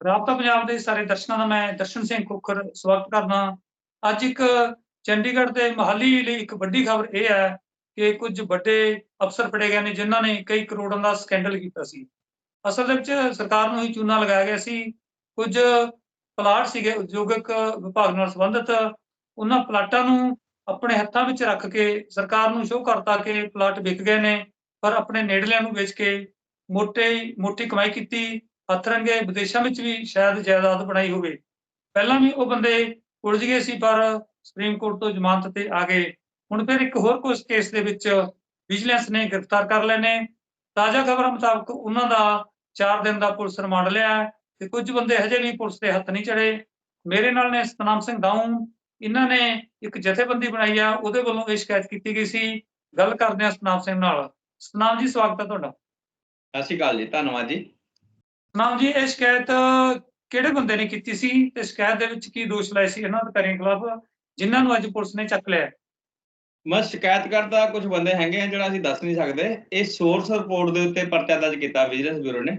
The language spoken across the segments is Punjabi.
ਰਾਬਤਾ ਪੰਜਾਬ ਦੇ ਸਾਰੇ ਦਰਸ਼ਕਾਂ ਦਾ ਮੈਂ ਦਰਸ਼ਨ ਸਿੰਘ ਖੋਖਰ ਸਵਾਗਤ ਕਰਦਾ ਅੱਜ ਇੱਕ ਚੰਡੀਗੜ੍ਹ ਤੇ ਮਹਾਲੀ ਲਈ ਇੱਕ ਵੱਡੀ ਖਬਰ ਇਹ ਹੈ ਕਿ ਕੁਝ ਵੱਡੇ ਅਫਸਰ ਫੜੇ ਗਏ ਨੇ ਜਿਨ੍ਹਾਂ ਨੇ ਕਈ ਕਰੋੜਾਂ ਦਾ ਸਕੈਂਡਲ ਕੀਤਾ ਸੀ। ਅਸਲ ਦੇ ਵਿੱਚ ਸਰਕਾਰ ਨੂੰ ਹੀ ਚੂਨਾ ਲਗਾਇਆ ਗਿਆ ਸੀ। ਕੁਝ ਪਲਾਟ ਸੀਗੇ ਉਦਯੋਗਿਕ ਵਿਭਾਗ ਨਾਲ ਸੰਬੰਧਿਤ। ਉਹਨਾਂ ਪਲਾਟਾਂ ਨੂੰ ਆਪਣੇ ਹੱਥਾਂ ਵਿੱਚ ਰੱਖ ਕੇ ਸਰਕਾਰ ਨੂੰ ਸ਼ੋਅ ਕਰਤਾ ਕਿ ਪਲਾਟ ਵਿਕ ਗਏ ਨੇ, ਪਰ ਆਪਣੇ ਨੇੜਲਿਆਂ ਨੂੰ ਵੇਚ ਕੇ ਮੋਟੇ, ਮੋਟੀ ਕਮਾਈ ਕੀਤੀ। ਹੱਥ ਰੰਗੇ ਵਿਦੇਸ਼ਾਂ ਵਿੱਚ ਵੀ ਸ਼ਾਇਦ ਜਾਇਦਾਦ ਬਣਾਈ ਹੋਵੇ। ਪਹਿਲਾਂ ਵੀ ਉਹ ਬੰਦੇ ਉਲਝ ਗਏ ਸੀ, ਪਰ ਸੁਪਰੀਮ ਕੋਰਟ ਤੋਂ ਜ਼ਮਾਨਤ ਤੇ ਆ ਗਏ। ਹੁਣ ਫਿਰ ਇੱਕ ਹੋਰ ਕੁਝ ਕੇਸ ਦੇ ਵਿੱਚ ਵਿਜੀਲੈਂਸ ਨੇ ਗ੍ਰਿਫਤਾਰ ਕਰ ਲਏ ਨੇ। ਤਾਜ਼ਾ ਖਬਰਾਂ ਮੁਤਾਬਕ ਉਹਨਾਂ ਦਾ 4 ਦਿਨ ਦਾ ਪੁਲਿਸ ਰਿਮਾਂਡ ਲਿਆ ਹੈ ਤੇ ਕੁਝ ਬੰਦੇ ਹਜੇ ਵੀ ਪੁਲਿਸ ਦੇ ਹੱਥ ਨਹੀਂ ਚੜੇ ਮੇਰੇ ਨਾਲ ਨੇ ਸਤਨਾਮ ਸਿੰਘ ਦਾਊ। ਇਹਨਾਂ ਨੇ ਇੱਕ ਜਥੇਬੰਦੀ ਬਣਾਈ ਆ, ਉਹਦੇ ਵੱਲੋਂ ਇਹ ਸ਼ਿਕਾਇਤ ਕੀਤੀ ਗਈ ਸੀ। ਗੱਲ ਕਰਦੇ ਹਾਂ ਸਤਨਾਮ ਸਿੰਘ ਨਾਲ। ਸਤਨਾਮ ਜੀ, ਸਵਾਗਤ ਹੈ ਤੁਹਾਡਾ। ਸਤਿ ਸ਼੍ਰੀ ਅਕਾਲ ਜੀ, ਧੰਨਵਾਦ ਜੀ। ਸਤਨਾਮ ਜੀ ਇਹ ਸ਼ਿਕਾਇਤ ਕਿਹੜੇ ਬੰਦੇ ਨੇ ਕੀਤੀ ਸੀ ਤੇ ਸ਼ਿਕਾਇਤ ਦੇ ਵਿੱਚ ਕੀ ਦੋਸ਼ ਲਾਏ ਸੀ ਇਹਨਾਂ ਅਧਿਕਾਰੀਆਂ ਖਿਲਾਫ ਜਿਨ੍ਹਾਂ ਨੂੰ ਅੱਜ ਪੁਲਿਸ ਨੇ ਚੱਕ ਲਿਆ? ਮੈਂ ਸ਼ਿਕਾਇਤ ਕਰਦਾ ਕੁਝ ਬੰਦੇ ਹੈਗੇ ਆ ਜਿਹੜਾ ਅਸੀਂ ਦੱਸ ਨਹੀਂ ਸਕਦੇ। ਇਹ ਸੋਰਸ ਰਿਪੋਰਟ ਦੇ ਉੱਤੇ ਪਰਚਾ ਦਰਜ ਕੀਤਾ ਵਿਜੀਲੈਂਸ ਬਿਊਰੋ ਨੇ।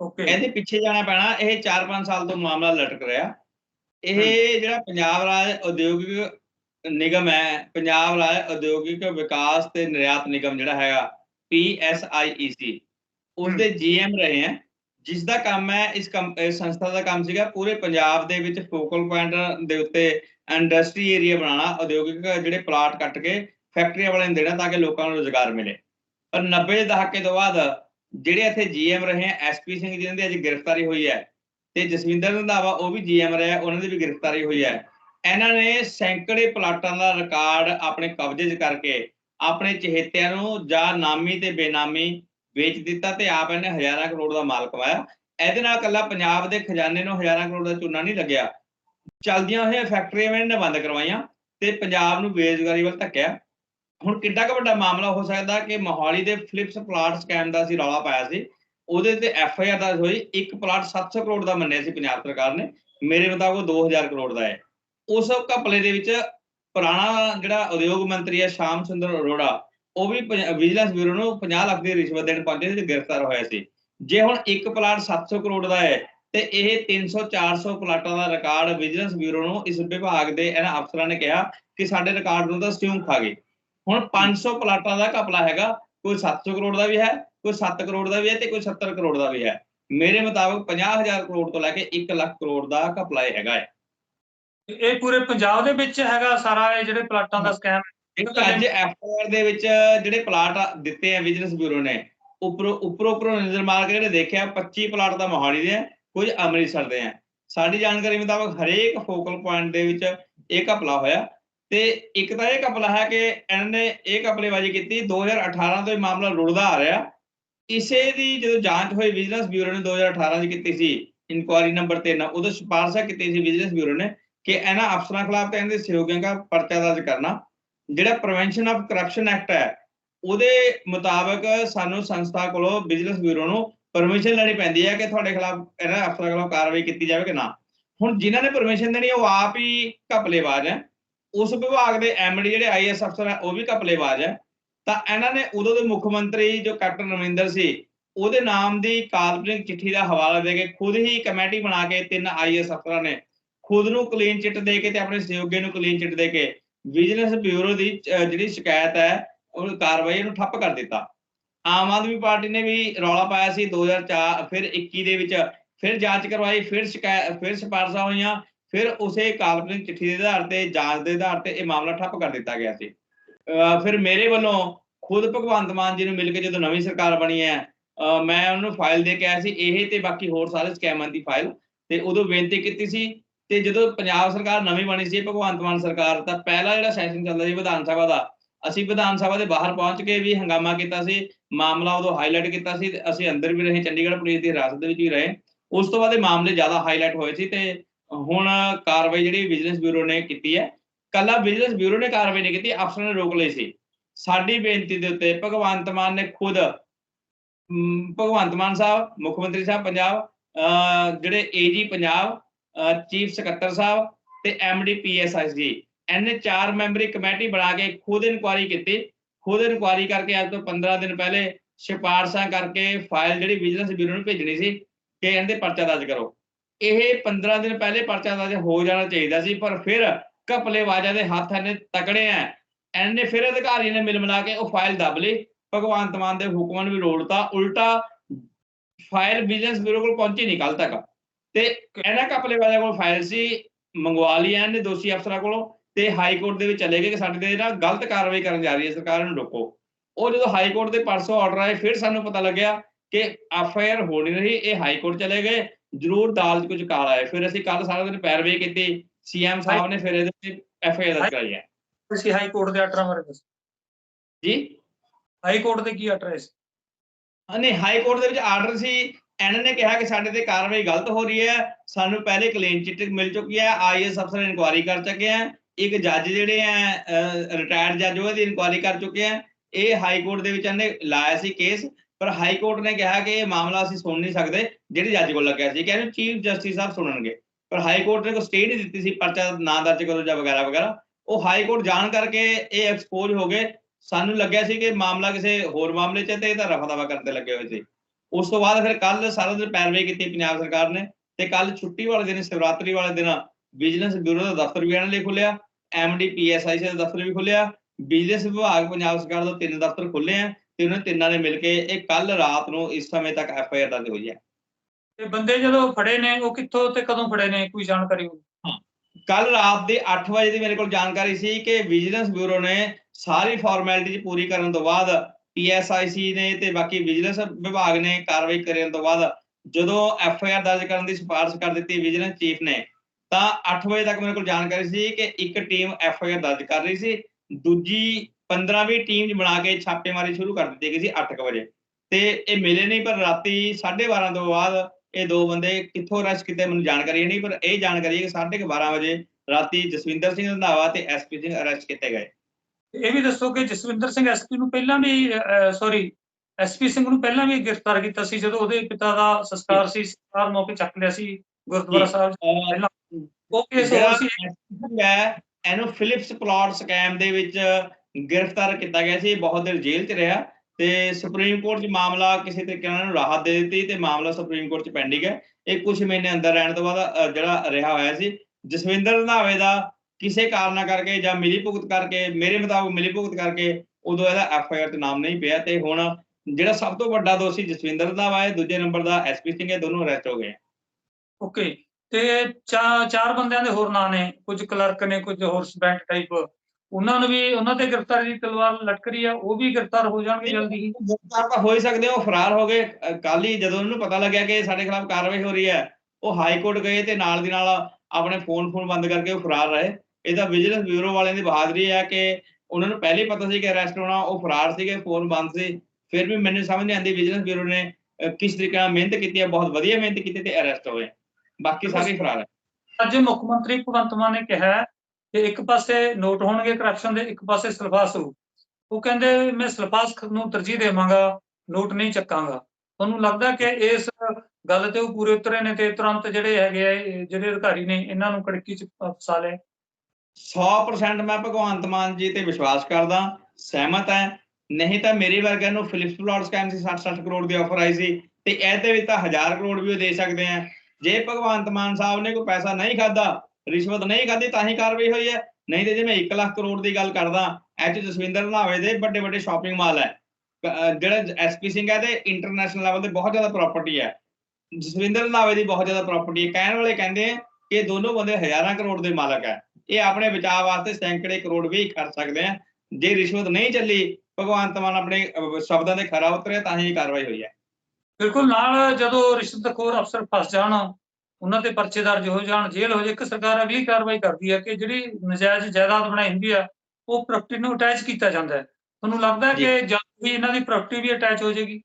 ਓਕੇ। ਇਹਦੇ ਪਿੱਛੇ ਜਾਣਾ ਪੈਣਾ ਇਹ 4-5 ਸਾਲ ਤੋਂ ਮਾਮਲਾ ਲਟਕ ਰਿਹਾ। ਇਹ ਜਿਹੜਾ ਪੰਜਾਬ ਰਾਜ ਉਦਯੋਗਿਕ ਨਿਗਮ ਹੈ ਪੰਜਾਬ ਰਾਜ ਉਦਯੋਗਿਕ ਵਿਕਾਸ ਤੇ ਨਿਰਯਾਤ ਨਿਗਮ ਜਿਹੜਾ ਹੈਗਾ PSIEC ਉਸਦੇ ਜੀਐਮ ਰਹੇ ਹੈ ਜਿਸ ਦਾ ਕੰਮ ਹੈ, ਇਸ ਸੰਸਥਾ ਦਾ ਕੰਮ ਸੀਗਾ ਪੂਰੇ ਪੰਜਾਬ ਦੇ ਵਿੱਚ ਫੋਕਲ ਪੁਆਇੰਟ ਦੇ ਉੱਤੇ ਇੰਡਸਟਰੀ ਏਰੀਆ ਬਣਾਉਣਾ, ਉਦਯੋਗਿਕ ਜਿਹੜੇ ਪਲਾਟ ਕੱਟ ਕੇ ਫੈਕਟਰੀਆਂ ਵਾਲਿਆਂ ਨੂੰ ਦੇਣਾ ਤਾਂ ਕਿ ਲੋਕਾਂ ਨੂੰ ਰੋਜ਼ਗਾਰ ਮਿਲੇ। ਪਰ 90 ਦੇ ਦਹਾਕੇ ਤੋਂ ਬਾਅਦ ਜਿਹੜੇ ਇੱਥੇ ਜੀਐਮ ਰਹੇ ਹੈ ਐਸਪੀ ਸਿੰਘ ਜਿਹਨਾਂ ਦੀ ਅੱਜ ਗ੍ਰਿਫਤਾਰੀ ਹੋਈ ਹੈ ਤੇ ਜਸਵਿੰਦਰ ਰੰਧਾਵਾ, ਉਹ ਵੀ ਜੀਐਮ ਰਿਹਾ ਉਹਨਾਂ ਦੀ ਵੀ ਗ੍ਰਿਫਤਾਰੀ ਹੋਈ ਹੈ। ਇਹਨਾਂ ਨੇ ਸੈਂਕੜੇ ਪਲਾਟਾਂ ਦਾ ਰਿਕਾਰਡ ਆਪਣੇ ਕਬਜ਼ੇ 'ਚ ਕਰਕੇ ਆਪਣੇ ਚਹੇਤਿਆਂ ਨੂੰ ਜਾਂ ਨਾਮੀ ਤੇ ਬੇਨਾਮੀ ਵੇਚ ਦਿੱਤਾ ਤੇ ਆਪ ਇਹਨੇ ਹਜ਼ਾਰਾਂ ਕਰੋੜ ਦਾ ਮਾਲ ਕਮਾਇਆ। ਇਹਦੇ ਨਾਲ ਕੱਲਾ ਪੰਜਾਬ ਦੇ ਖਜ਼ਾਨੇ ਨੂੰ ਹਜ਼ਾਰਾਂ ਕਰੋੜ ਦਾ ਚੂਨਾ ਨਹੀਂ ਲੱਗਿਆ। ਚਲਦੀਆਂ ਹੋਈਆਂ ਫੈਕਟਰੀਆਂ ਵੀ ਇਹਨੇ ਬੰਦ ਕਰਵਾਈਆਂ ਤੇ ਪੰਜਾਬ ਨੂੰ ਬੇਰੁਜ਼ਗਾਰੀ ਵੱਲ ਧੱਕਿਆ। ਹੁਣ ਕਿੱਡਾ ਕੁ ਵੱਡਾ ਮਾਮਲਾ ਹੋ ਸਕਦਾ ਕਿ ਮੋਹਾਲੀ ਦੇ ਫਲਿਪਸ ਪਲਾਟ ਸਕੈਮ ਦਾ ਸੀ ਰੌਲਾ ਪਾਇਆ ਸੀ। ਉਹਦੇ ਤੇ ਐਫ ਆਈ ਆਰ ਦਰਜ ਹੋਈ, ਇੱਕ ਪਲਾਟ 700 ਕਰੋੜ ਦਾ ਮੰਨਿਆ ਸੀ ਪੰਜਾਬ ਸਰਕਾਰ ਨੇ। ਮੇਰੇ ਮੁਤਾਬਕ ਉਹ 2000 ਕਰੋੜ ਦਾ ਹੈ। ਉਸ ਘਪਲੇ ਦੇ ਵਿੱਚ ਪੁਰਾਣਾ ਜਿਹੜਾ ਉਦਯੋਗ ਮੰਤਰੀ ਹੈ ਸ਼ਾਮ ਸੁੰਦਰ ਅਰੋੜਾ ਉਹ ਵੀ ਵਿਜੀਲੈਂਸ ਬਿਊਰੋ ਨੂੰ 50 ਲੱਖ ਦੀ ਰਿਸ਼ਵਤ ਦੇਣ ਪਹੁੰਚੇ ਸੀ ਤੇ ਗ੍ਰਿਫਤਾਰ ਹੋਇਆ ਸੀ। ਜੇ ਹੁਣ ਇੱਕ ਪਲਾਟ 700 ਕਰੋੜ ਦਾ ਹੈ ਤੇ ਇਹ 300 400 ਪਲਾਟਾਂ ਦਾ ਰਿਕਾਰਡ ਵਿਜੀਲੈਂਸ ਬਿਊਰੋ ਨੂੰ ਇਸ ਵਿਭਾਗ ਦੇ ਇਹਨਾਂ ਅਫਸਰਾਂ ਨੇ ਕਿਹਾ ਕਿ ਸਾਡੇ ਰਿਕਾਰਡ ਨੂੰ ਤਾਂ ਸਿਉਂ ਖਾ ਗਏ। ਹੁਣ 500 ਪਲਾਟਾਂ ਦਾ ਘਪਲਾ ਹੈਗਾ ਕੋਈ 700 ਕਰੋੜ ਦਾ ਵੀ ਹੈ ਕੋਈ 7 ਕਰੋੜ ਦਾ ਵੀ ਹੈ ਤੇ ਕੋਈ 70 ਕਰੋੜ ਦਾ ਵੀ ਹੈ। ਮੇਰੇ ਮੁਤਾਬਕ 50000 ਕਰੋੜ ਤੋਂ ਲੈ ਕੇ 1 ਲੱਖ ਕਰੋੜ ਦਾ ਘਪਲਾ ਹੈਗਾ ਹੈ। ਇਹ ਪੂਰੇ ਪੰਜਾਬ ਦੇ ਵਿੱਚ ਹੈਗਾ ਸਾਰਾ ਇਹ ਜਿਹੜੇ ਪਲਾਟਾਂ ਦਾ ਸਕੈਮ ਅੱਜ ਐਫਆਰ ਦੇ ਵਿੱਚ ਜਿਹੜੇ ਪਲਾਟ ਦਿੱਤੇ ਆ ਵਿਜੀਲੈਂਸ ਬਿਊਰੋ ਨੇ ਉੱਪਰੋਂ ਉੱਪਰੋਂ ਉੱਪਰੋਂ ਨਜ਼ਰ ਮਾਰ ਕੇ ਜਿਹੜੇ ਦੇਖਿਆ 25 ਪਲਾਟ ਤਾਂ ਮੋਹਾਲੀ ਦੇ ਆ ਕੁਝ ਅੰਮ੍ਰਿਤਸਰ ਦੇ ਆ। ਸਾਡੀ ਜਾਣਕਾਰੀ ਮੁਤਾਬਕ ਹਰੇਕ ਫੋਕਲ ਪੁਆਇੰਟ ਦੇ ਵਿੱਚ ਇਹ ਘਪਲਾ ਹੋਇਆ ਤੇ ਇੱਕ ਤਾਂ ਇਹ ਘਪਲਾ ਹੈ ਕਿ ਇਹਨਾਂ ਨੇ ਇਹ ਘਪਲੇਬਾਜ਼ੀ ਕੀਤੀ 2018 ਤੋਂ ਇਹ ਮਾਮਲਾ ਰੁੜਦਾ ਆ ਰਿਹਾ। ਇਸੇ ਦੀ ਜਦੋਂ ਜਾਂਚ ਹੋਈ ਵਿਜੀਲੈਂਸ ਬਿਊਰੋ ਨੇ 2018 ਚ ਕੀਤੀ ਸੀ ਇਨਕੁਆਰੀ ਨੰਬਰ 3 ਉਦੋਂ ਸਿਫਾਰਸ਼ਾਂ ਕੀਤੀ ਸੀ ਵਿਜੀਲੈਂਸ ਬਿਊਰੋ ਨੇ ਕਿ ਇਹਨਾਂ ਅਫਸਰਾਂ ਖਿਲਾਫ ਤੇ ਇਹਨਾਂ ਦੇ ਸਹਿਯੋਗੀਆਂ ਦਾ ਪਰਚਾ ਦਰਜ ਕਰਨਾ ਜਿਹੜਾ ਪ੍ਰੀਵੈਂਸ਼ਨ ਆਫ ਕਰਪਸ਼ਨ ਐਕਟ ਹੈ, ਉਹਦੇ ਮੁਤਾਬਕ ਸਾਨੂੰ ਸੰਸਥਾ ਕੋਲੋਂ ਬਿਜ਼ਨਸ ਬਿਊਰੋ ਨੂੰ ਪਰਮਿਸ਼ਨ ਲੈਣੀ ਪੈਂਦੀ ਹੈ ਕਿ ਤੁਹਾਡੇ ਖਿਲਾਫ ਇਹਨਾਂ ਅਫਸਰਾਂ ਖਿਲਾਫ ਕਾਰਵਾਈ ਕੀਤੀ ਜਾਵੇ ਕਿ ਨਾ। ਹੁਣ ਜਿਨ੍ਹਾਂ ਨੇ ਪਰਮਿਸ਼ਨ ਦੇਣੀ, ਉਹ ਆਪ ਹੀ ਘਪਲੇਬਾਜ਼ ਹੈ। ਉਸ ਵਿਭਾਗ ਦੇ ਐਮਡੀ ਜਿਹੜੇ ਆਈਐਸ ਅਫਸਰ ਹੈ, ਉਹ ਵੀ ਘਪਲੇਬਾਜ਼ ਹੈ। ਤਾਂ ਇਹਨਾਂ ਨੇ ਉਦੋਂ ਦੇ ਮੁੱਖ ਮੰਤਰੀ ਜੋ ਕੈਪਟਨ ਰਮਿੰਦਰ ਸੀ, ਉਹਦੇ ਨਾਮ ਦੀ ਕਾਲਪਨਿਕ ਚਿੱਠੀ ਦਾ ਹਵਾਲਾ ਦੇ ਕੇ ਖੁਦ ਹੀ ਕਮੇਟੀ ਬਣਾ ਕੇ ਤਿੰਨ ਆਈਐਸ ਅਫਸਰਾਂ ਨੇ ਖੁਦ ਨੂੰ ਕਲੀਨ ਚਿੱਟ ਦੇ ਕੇ ਤੇ ਆਪਣੇ ਸਹਿਯੋਗੀ ਨੂੰ ਕਲੀਨ ਚਿੱਟ ਦੇ ਕੇ ਵਿਜੀਲੈਂਸ ਬਿਊਰੋ ਦੀ ਜਿਹੜੀ ਸ਼ਿਕਾਇਤ ਹੈ ਉਹ ਕਾਰਵਾਈ ਨੂੰ ਠੱਪ ਕਰ ਦਿੱਤਾ। ਆਮ ਆਦਮੀ ਪਾਰਟੀ ਨੇ ਵੀ ਰੌਲਾ ਪਾਇਆ ਸੀ 2004 ਫਿਰ 21 ਦੇ ਵਿੱਚ, ਫਿਰ ਜਾਂਚ ਕਰਵਾਈ, ਫਿਰ ਸ਼ਿਕਾਇਤ ਫਿਰ ਸਿਫਾਰਸ਼ਾਂ ਹੋਈਆਂ, ਫਿਰ ਉਸੇ ਕਾਲਪਨਿਕ ਚਿੱਠੀ ਦੇ ਆਧਾਰ ਤੇ, ਜਾਂਚ ਦੇ ਆਧਾਰ ਤੇ ਇਹ ਮਾਮਲਾ ਠੱਪ ਕਰ ਦਿੱਤਾ ਗਿਆ ਸੀ। ਅਹ, ਫਿਰ ਮੇਰੇ ਵੱਲੋਂ ਖੁਦ ਭਗਵੰਤ ਮਾਨ ਜੀ ਨੂੰ ਮਿਲ ਕੇ ਜਦੋਂ ਨਵੀਂ ਸਰਕਾਰ ਬਣੀ ਹੈ ਮੈਂ ਉਹਨੂੰ ਫਾਈਲ ਦੇ ਕੇ ਆਇਆ ਸੀ, ਇਹ ਤੇ ਬਾਕੀ ਹੋਰ ਸਾਰੇ ਸਕੈਮਾਂ ਦੀ ਫਾਈਲ ਤੇ ਉਦੋਂ ਬੇਨਤੀ ਕੀਤੀ ਸੀ ਤੇ ਜਦੋਂ ਪੰਜਾਬ ਸਰਕਾਰ ਨਵੀਂ ਬਣੀ ਸੀ ਭਗਵੰਤ ਮਾਨ ਸਰਕਾਰ ਤਾਂ ਪਹਿਲਾ ਜਿਹੜਾ ਸੈਸ਼ਨ ਚੱਲਦਾ ਸੀ ਵਿਧਾਨ ਸਭਾ ਦਾ ਅਸੀਂ ਵਿਧਾਨ ਸਭਾ ਦੇ ਬਾਹਰ ਪਹੁੰਚ ਕੇ ਵੀ ਹੰਗਾਮਾ ਕੀਤਾ ਸੀ ਮਾਮਲਾ ਉਦੋਂ ਹਾਈਲਾਈਟ ਕੀਤਾ ਸੀ ਅਸੀਂ ਅੰਦਰ ਵੀ ਰਹੇ ਚੰਡੀਗੜ੍ਹ ਪੁਲਿਸ ਦੀ ਹਿਰਾਸਤ ਦੇ ਵਿੱਚ ਵੀ ਰਹੇ। ਉਸ ਤੋਂ ਬਾਅਦ ਇਹ ਮਾਮਲੇ ਜ਼ਿਆਦਾ ਹਾਈਲਾਈਟ ਹੋਏ ਸੀ ਤੇ ਹੁਣ ਕਾਰਵਾਈ ਜਿਹੜੀ ਵਿਜੀਲੈਂਸ ਬਿਊਰੋ ਨੇ ਕੀਤੀ ਹੈ। ਕੱਲਾ ਵਿਜੀਲੈਂਸ ਬਿਊਰੋ ਨੇ ਕਾਰਵਾਈ ਨਹੀਂ ਕੀਤੀ ਅਫਸਰਾਂ ਨੇ ਰੋਕ ਲਈ ਸੀ। ਸਾਡੀ ਬੇਨਤੀ ਦੇ ਉੱਤੇ ਭਗਵੰਤ ਮਾਨ ਨੇ ਖੁਦ ਭਗਵੰਤ ਮਾਨ ਸਾਹਿਬ ਮੁੱਖ ਮੰਤਰੀ ਸਾਹਿਬ ਪੰਜਾਬ ਅਹ, ਜਿਹੜੇ ਏਜੀ ਪੰਜਾਬ ਚੀਫ ਸਕੱਤਰ ਸਾਹਿਬ ਤੇ ਐਮਡੀ ਪੀਐਸਆਈਜੀ ਇਹਨੇ ਚਾਰ ਮੈਂਬਰੀ ਕਮੇਟੀ ਬਣਾ ਕੇ ਖੁਦ ਇਨਕੁਆਰੀ ਕੀਤੀ। ਖੁਦ ਇਨਕੁਆਰੀ ਕਰਕੇ ਅੱਜ ਤੋਂ 15 ਦਿਨ ਪਹਿਲੇ ਸਿਫਾਰਸ਼ਾਂ ਕਰਕੇ ਫਾਈਲ ਜਿਹੜੀ ਵਿਜੀਲੈਂਸ ਬਿਊਰੋ ਨੂੰ ਭੇਜਣੀ ਸੀ ਕਿ ਇਹਦੇ ਪਰਚਾ ਦਰਜ ਕਰੋ। ਇਹ 15 ਦਿਨ ਪਹਿਲੇ ਪਰਚਾ ਦਰਜ ਹੋ ਜਾਣਾ ਚਾਹੀਦਾ ਸੀ, ਪਰ ਫਿਰ ਘਪਲੇਬਾਜ਼ਾਂ ਦੇ ਹੱਥ ਇਹਨੇ ਤਕੜੇ ਆ। ਇਹਨੇ ਫਿਰ ਅਧਿਕਾਰੀ ਨੇ ਮਿਲ ਮਿਲਾ ਕੇ ਉਹ ਫਾਈਲ ਦੱਬ ਲਈ। ਭਗਵੰਤ ਮਾਨ ਦੇ ਹੁਕਮਾਂ ਨੂੰ ਵੀ ਰੋੜਤਾ ਉਲਟਾ ਫਾਈਲ ਵਿਜੀਲੈਂਸ ਬਿਊਰੋ ਕੋਲ ਪਹੁੰਚੀ ਨਹੀਂ ਕੱਲ ਤੱਕ। ਤੇ ਇਹਨਾਂ ਘਪਲੇਬਾਜ਼ਾਂ ਕੋਲ ਫਾਈਲ ਸੀ ਮੰਗਵਾ ਲਈ ਇਹਨੇ ਦੋਸ਼ੀ ਅਫਸਰਾਂ ਕੋਲੋਂ ਤੇ ਹਾਈ ਕੋਰਟ ਦੇ ਵਿੱਚ ਚਲੇ ਗਏ ਕਿ ਸਾਡੇ ਤੇ ਨਾ ਗਲਤ ਕਾਰਵਾਈ ਕਰਨ ਜਾ ਰਹੀ ਹੈ ਸਰਕਾਰ ਨੂੰ ਰੋਕੋ। ਉਹ ਜਦੋਂ ਹਾਈ ਕੋਰਟ ਦੇ ਪਰਸੋਂ ਆਰਡਰ ਆਏ ਫਿਰ ਸਾਨੂੰ ਪਤਾ ਲੱਗਿਆ ਕਿ ਐਫ ਆਈ ਆਰ ਹੋ ਨਹੀਂ ਰਹੀ ਇਹ ਹਾਈ ਕੋਰਟ ਚਲੇ ਗਏ। ਜ਼ਰੂਰ ਦਾਲ 'ਚ ਕੁਝ ਕਾਲਾ ਹੈ ਫਿਰ ਅਸੀਂ ਕੱਲ ਸਾਰਾ ਦਿਨ ਪੈਰਵੀ ਕੀਤੀ ਸੀਐਮ ਸਾਹਿਬ ਨੇ ਫਿਰ ਇਹਦੇ ਤੇ ਐਫ ਆਈ ਆਰ ਦਰਜ ਕਰਾਈ ਹੈ। ਤੁਸੀਂ ਹਾਈ ਕੋਰਟ ਦੇ ਆਰਡਰਾਂ ਦੱਸੋ। ਜੀ? ਹਾਈ ਕੋਰਟ ਦੇ ਕੀ ਆਰਡਰ? ਹਾਂ, ਨਹੀਂ ਹਾਈ ਕੋਰਟ ਦੇ ਵਿੱਚ ਆਰਡਰ ਸੀ ਇਹਨਾਂ ਨੇ ਕਿਹਾ ਕਿ ਸਾਡੇ ਤੇ ਕਾਰਵਾਈ ਗਲਤ ਹੋ ਰਹੀ ਹੈ, ਸਾਨੂੰ ਪਹਿਲੇ ਕਲੀਨ ਚਿੱਟ ਮਿਲ ਚੁੱਕੀ ਹੈ ਆਈਐਸ ਅਫਸਰ ਇਨਕੁਆਰੀ ਕਰ ਚੁੱਕੇ ਹੈ, ਇੱਕ ਜੱਜ ਜਿਹੜੇ ਹੈ ਰਿਟਾਇਰਡ ਜੱਜ ਉਹਦੀ ਇਨਕੁਆਰੀ ਕਰ ਚੁੱਕੇ ਹੈ, ਇਹ ਹਾਈ ਕੋਰਟ ਦੇ ਵਿੱਚ ਇਹਨੇ ਲਾਇਆ ਸੀ ਕੇਸ ਪਰ ਹਾਈ ਕੋਰਟ ਨੇ ਕਿਹਾ ਕਿ ਇਹ ਮਾਮਲਾ ਅਸੀਂ ਸੁਣ ਨਹੀਂ ਸਕਦੇ, ਜਿਹੜੇ ਜੱਜ ਕੋਲ ਲੱਗਿਆ ਸੀ, ਕਹਿੰਦੇ ਚੀਫ ਜਸਟਿਸ ਸਾਹਿਬ ਸੁਣਨਗੇ, ਪਰ ਹਾਈ ਕੋਰਟ ਨੇ ਕੋਈ ਸਟੇ ਨਹੀਂ ਦਿੱਤੀ ਸੀ, ਪਰਚਾ ਨਾ ਦਰਜ ਕਰੋ ਜਾਂ ਵਗੈਰਾ ਵਗੈਰਾ, ਉਹ ਹਾਈ ਕੋਰਟ ਜਾਣ ਕਰਕੇ ਇਹ ਐਕਸਪੋਜ਼ ਹੋ ਗਏ, ਸਾਨੂੰ ਲੱਗਿਆ ਸੀ ਕਿ ਮਾਮਲਾ ਕਿਸੇ ਹੋਰ ਮਾਮਲੇ 'ਚ ਤੇ ਇਹਦਾ ਤਾਂ ਰਫਾ ਦਫਾ ਕਰਦੇ ਲੱਗੇ ਹੋਏ ਸੀ। ਉਸ ਤੋਂ ਬਾਅਦ ਫਿਰ ਕੱਲ ਸਾਰਾ ਦਿਨ ਪੈਰਵਾਈ ਕੀਤੀ ਪੰਜਾਬ ਸਰਕਾਰ ਨੇ ਤੇ ਕੱਲ ਛੁੱਟੀ ਵਾਲੇ ਦਿਨ ਸ਼ਿਵਰਾਤਰੀ ਵਾਲੇ ਦਿਨ ਵਿਜੀਲੈਂਸ ਬਿਊਰੋ ਦਾ ਦਫ਼ਤਰ ਵੀ ਇਹਨਾਂ ਲਈ ਖੁੱਲਿਆ ਐਮਡੀ ਪੀਐਸਆਈ ਦਾ ਦਫ਼ਤਰ ਵੀ ਖੁੱਲਿਆ ਬਿਜਨਸ ਵਿਭਾਗ ਪੰਜਾਬ ਸਰਕਾਰ ਦਾ ਤਿੰਨ ਦਫ਼ਤਰ ਖੁੱਲੇ ਆ ਤੇ ਉਹਨਾਂ ਤਿੰਨਾਂ ਨੇ ਮਿਲ ਕੇ ਇਹ ਕੱਲ ਰਾਤ ਨੂੰ ਇਸ ਸਮੇਂ ਤੱਕ ਐਫ ਆਈ ਆਰ ਦਰਜ ਹੋਈ ਹੈ ਤੇ ਬੰਦੇ ਜਦੋਂ ਫੜੇ ਨੇ ਉਹ ਕਿੱਥੋਂ ਤੇ ਕਦੋਂ ਫੜੇ ਨੇ? ਕੋਈ ਜਾਣਕਾਰੀ ਹੋਵੇ ਕੱਲ ਰਾਤ ਦੇ 8 ਵਜੇ ਦੀ ਮੇਰੇ ਕੋਲ ਜਾਣਕਾਰੀ ਸੀ ਕਿ ਵਿਜੀਲੈਂਸ ਬਿਊਰੋ ਨੇ ਸਾਰੀ ਫਾਰਮੈਲਿਟੀ ਪੂਰੀ ਕਰਨ ਤੋਂ ਬਾਅਦ ਪੀਐਸਆਈਸੀ ਨੇ ਤੇ ਬਾਕੀ ਵਿਜੀਲੈਂਸ ਵਿਭਾਗ ਨੇ ਕਾਰਵਾਈ ਕਰਨ ਤੋਂ ਬਾਅਦ ਜਦੋਂ ਐਫ ਦਰਜ ਕਰਨ ਦੀ ਸਿਫਾਰਿਸ਼ ਕਰ ਦਿੱਤੀ ਵਿਜੀਲੈਂਸ ਚੀਫ ਨੇ, ਤਾਂ 8 ਵਜੇ ਤੱਕ ਮੇਰੇ ਕੋਲ ਜਾਣਕਾਰੀ ਸੀ ਕਿ ਇੱਕ ਟੀਮ ਐਫ ਦਰਜ ਕਰ ਰਹੀ ਸੀ, ਦੂਜੀ 15ਵੀਂ ਟੀਮ ਬਣਾ ਕੇ ਛਾਪੇਮਾਰੀ ਸ਼ੁਰੂ ਕਰ ਦਿੱਤੀ ਗਈ ਸੀ 8 ਵਜੇ। ਤੇ ਇਹ ਮਿਲੇ ਨਹੀਂ, ਪਰ ਰਾਤੀ 12:30 ਤੋਂ ਬਾਅਦ ਇਹ ਦੋ ਬੰਦੇ ਕਿੱਥੋਂ ਅਰੈਸਟ ਕੀਤੇ ਮੈਨੂੰ ਜਾਣਕਾਰੀ ਨਹੀਂ, ਪਰ ਇਹ ਜਾਣਕਾਰੀ ਹੈ ਕਿ 12:30 ਵਜੇ ਰਾਤੀ ਜਸਵਿੰਦਰ ਸਿੰਘ ਰੰਧਾਵਾ ਤੇ ਐਸਪੀ ਸਿੰਘ ਅਰੈਸਟ ਕੀਤੇ ਗਏ। ਇਹ ਵੀ ਦੱਸੋ ਕਿ ਜਸਵਿੰਦਰ ਸਿੰਘ ਐਸਪੀ ਨੂੰ ਪਹਿਲਾਂ ਵੀ ਸੌਰੀ ਐਸਪੀ ਸਿੰਘ ਨੂੰ ਪਹਿਲਾਂ ਵੀ ਗ੍ਰਿਫਤਾਰ ਕੀਤਾ ਸੀ ਜਦੋਂ ਉਹਦੇ ਪਿਤਾ ਦਾ ਸੰਸਕਾਰ ਸੀ ਸਰਕਾਰ ਮੌਕੇ ਚੱਕ ਲਿਆ ਸੀ ਗੁਰਦੁਆਰਾ। ਸਾਹਿਬ। ਅਹ ਉਹ ਕੇਸ ਹੋਰ ਸੀ ਹੈ ਇਹਨੂੰ ਫਿਲਿਪਸ ਪਲਾਟ ਸਕੈਮ ਦੇ ਵਿੱਚ ਗ੍ਰਿਫਤਾਰ ਕੀਤਾ ਗਿਆ ਸੀ ਬਹੁਤ ਦੇਰ ਜੇਲ੍ਹ 'ਚ ਰਿਹਾ ਤੇ ਸੁਪਰੀਮ ਕੋਰਟ 'ਚ ਮਾਮਲਾ ਕਿਸੇ ਤਰੀਕੇ ਨਾਲ ਰਾਹਤ ਦੇ ਦਿੱਤੀ ਤੇ ਮਾਮਲਾ ਸੁਪਰੀਮ ਕੋਰਟ 'ਚ ਪੈਂਡਿੰਗ ਹੈ ਇਹ ਕੁਝ ਮਹੀਨੇ ਅੰਦਰ ਰਹਿਣ ਤੋਂ ਬਾਅਦ ਜਿਹੜਾ ਰਿਹਾ ਹੋਇਆ ਸੀ ਜਸਵਿੰਦਰ ਰੰਧਾਵੇ ਦਾ ਕਿਸੇ ਕਾਰਨਾ ਕਰਕੇ ਜਾਂ ਮਿਲੀ ਭੁਗਤ ਕਰਕੇ ਮੇਰੇ ਮੁਤਾਬਕ ਮਿਲੀ ਭੁਗਤ ਕਰਕੇ ਉਦੋਂ ਇਹਦਾ ਐਫ ਆਈ ਆਰ ਤੇ ਨਾਮ ਨਹੀਂ ਪਿਆ ਤੇ ਹੁਣ ਜਿਹੜਾ ਸਭ ਤੋਂ ਵੱਡਾ ਦੋਸ਼ੀ ਜਸਵਿੰਦਰ ਰੰਧਾਵਾ ਹੈ ਦੂਜੇ ਨੰਬਰ ਦਾ ਐਸਪੀ ਸਿੰਘ ਹੈ ਦੋਨੋਂ ਅਰੈਸਟ ਹੋ ਗਏ ਓਕੇ ਤੇ ਚਾਰ ਬੰਦਿਆਂ ਦੇ ਹੋਰ ਨਾਂ ਨੇ ਕੁਝ ਕਲਰਕ ਨੇ ਕੁਝ ਹੋਰ ਬੈਂਕ ਟਾਈਪ ਉਹਨਾਂ ਨੂੰ ਵੀ ਉਹਨਾਂ ਤੇ ਗ੍ਰਿਫਤਾਰੀ ਦੀ ਤਲਵਾਰ ਲਟਕ ਰਹੀ ਆ ਉਹ ਵੀ ਗ੍ਰਿਫਤਾਰ ਹੋ ਜਾਣਗੇ ਜਲਦੀ ਹੀ। ਗ੍ਰਿਫਤਾਰ ਤਾਂ ਹੋ ਹੀ ਸਕਦੇ ਉਹ ਫਰਾਰ ਹੋ ਗਏ। ਕੱਲ ਹੀ ਜਦੋਂ ਉਹਨੂੰ ਪਤਾ ਲੱਗਿਆ ਕਿ ਸਾਡੇ ਖਿਲਾਫ ਕਾਰਵਾਈ ਹੋ ਰਹੀ ਹੈ ਉਹ ਹਾਈ ਕੋਰਟ ਗਏ ਤੇ ਨਾਲ ਦੀ ਨਾਲ ਆਪਣੇ ਫੋਨ ਫੋਨ ਬੰਦ ਕਰਕੇ ਉਹ ਫਰਾਰ ਰਹੇ। ਇਹਦਾ ਵਿਜੀਲੈਂਸ ਬਿਊਰੋ ਵਾਲਿਆਂ ਦੀ ਬਹਾਦਰੀ ਹੈ ਕਿ ਉਹਨਾਂ ਨੂੰ ਪਹਿਲੇ ਪਤਾ ਸੀ ਕਿ ਅਰੈਸਟ ਹੋਣਾ, ਉਹ ਫਰਾਰ ਸੀਗੇ ਫੋਨ ਬੰਦ ਸੀ। ਫਿਰ ਵੀ ਮੈਨੂੰ ਸਮਝ ਨਹੀਂ ਆਉਂਦੀ ਵਿਜੀਲੈਂਸ ਬਿਊਰੋ ਨੇ ਕਿਸ ਤਰੀਕੇ ਨਾਲ ਮਿਹਨਤ ਕੀਤੀ ਹੈ, ਬਹੁਤ ਵਧੀਆ ਮਿਹਨਤ ਕੀਤੀ ਤੇ ਅਰੈਸਟ ਹੋਏ। ਬਾਕੀ ਸਾਰੇ ਫਰਾਰ ਹੈ। ਅੱਜ ਮੁੱਖ ਮੰਤਰੀ ਭਗਵੰਤ ਮਾਨ ਨੇ ਕਿਹਾ ਕਿ ਇੱਕ ਪਾਸੇ ਨੋਟ ਹੋਣਗੇ ਕਰਪਸ਼ਨ ਦੇ, ਇੱਕ ਪਾਸੇ ਸਲਫਾਸ ਹੋਊ। ਉਹ ਕਹਿੰਦੇ, ਮੈਂ ਸਲਫਾਸ ਨੂੰ ਤਰਜੀਹ ਦੇਵਾਂਗਾ, ਨੋਟ ਨਹੀਂ ਚੱਕਾਂਗਾ। ਤੁਹਾਨੂੰ ਲੱਗਦਾ ਕਿ ਇਸ ਗੱਲ ਤੇ ਉਹ ਪੂਰੇ ਉਤਰੇ ਨੇ ਤੇ ਤੁਰੰਤ ਜਿਹੜੇ ਹੈਗੇ ਆ ਜਿਹੜੇ ਅਧਿਕਾਰੀ ਨੇ, ਇਹਨਾਂ ਨੂੰ ਕੜਕੀ ਚ ਫਸਾ ਲਿਆ 100% ਮੈਂ ਭਗਵੰਤ ਮਾਨ ਜੀ ਤੇ ਵਿਸ਼ਵਾਸ ਕਰਦਾ, ਸਹਿਮਤ ਹੈ। ਨਹੀਂ ਤਾਂ ਮੇਰੇ ਵਰਗਿਆਂ ਨੂੰ ਫਿਲਿਪਸ ਪਲਾਟ ਸਕੈਮ ਸੀ 60-60 ਕਰੋੜ ਦੀ ਆਫਰ ਆਈ ਸੀ ਤੇ ਇਹਦੇ ਵਿੱਚ ਤਾਂ 1000 ਕਰੋੜ ਵੀ ਉਹ ਦੇ ਸਕਦੇ ਆ। ਜੇ ਭਗਵੰਤ ਮਾਨ ਸਾਹਿਬ ਨੇ ਕੋਈ ਪੈਸਾ ਨਹੀਂ ਖਾਦਾ ਰਿਸ਼ਵਤ ਨਹੀਂ ਖਾਦੀ ਤਾਂ ਹੀ ਕਾਰਵਾਈ ਹੋਈ ਹੈ। ਨਹੀਂ ਤੇ ਜੇ ਮੈਂ 1 ਲੱਖ ਕਰੋੜ ਦੀ ਗੱਲ ਕਰਦਾ ਐਚ ਜਸਵਿੰਦਰ ਰੰਧਾਵੇ ਦੇ ਵੱਡੇ ਵੱਡੇ ਸ਼ਾਪਿੰਗ ਮਾਲ ਹੈ। ਅਹ ਜਿਹੜਾ ਐਸਪੀ ਸਿੰਘ ਹੈ ਤੇ ਇੰਟਰਨੈਸ਼ਨਲ ਲੈਵਲ ਤੇ ਬਹੁਤ ਜ਼ਿਆਦਾ ਪ੍ਰਾਪਰਟੀ ਹੈ। ਜਸਵਿੰਦਰ ਰੰਧਾਵੇ ਦੀ ਬਹੁਤ ਜ਼ਿਆਦਾ ਪ੍ਰਾਪਰਟੀ ਹੈ। ਕਹਿਣ ਵਾਲੇ ਕਹਿੰਦੇ ਆ ਕਿ ਇਹ ਦੋਨੋਂ ਬੰਦੇ ਹਜ਼ਾਰਾਂ ਕਰੋੜ ਦੇ ਮਾਲਕ ਹੈ। ਇਹ ਆਪਣੇ ਬਚਾਅ ਵਾਸਤੇ ਸੈਂਕੜੇ ਕਰੋੜ ਵੀ ਖਰਚ ਸਕਦੇ ਆ। ਜੇ ਰਿਸ਼ਵਤ ਨਹੀਂ ਚੱਲੀ ਭਗਵੰਤ ਮਾਨ ਆਪਣੇ ਸ਼ਬਦਾਂ ਦੇ ਖਰਾ ਉਤਰਿਆ ਤਾਂ ਹੀ ਕਾਰਵਾਈ ਹੋਈ ਹੈ। ਬਿਲਕੁਲ ਨਾਲ ਜਦੋਂ ਰਿਸ਼ਵਤਖੋਰ ਅਫਸਰ ਫਸ ਜਾਣ ਉਹਨਾਂ ਤੇ ਪਰਚੇ ਦਰਜ ਹੋ ਜਾਣ ਜੇਲ੍ਹ ਹੋ ਜਾਏ ਇੱਕ ਸਰਕਾਰ ਅਗਲੀ ਕਾਰਵਾਈ ਕਰਦੀ ਹੈ ਕਿ ਜਿਹੜੀ ਨਜਾਇਜ਼ ਜਾਇਦਾਦ ਬਣਾਈ ਹੁੰਦੀ ਆ ਉਹ ਪ੍ਰਾਪਰਟੀ ਨੂੰ ਅਟੈਚ ਕੀਤਾ ਜਾਂਦਾ ਹੈ। ਤੁਹਾਨੂੰ ਲੱਗਦਾ ਕਿ ਜਲਦ ਹੀ ਇਹਨਾਂ ਦੀ ਪ੍ਰਾਪਰਟੀ ਵੀ ਅਟੈਚ ਹੋ ਜਾਏਗੀ?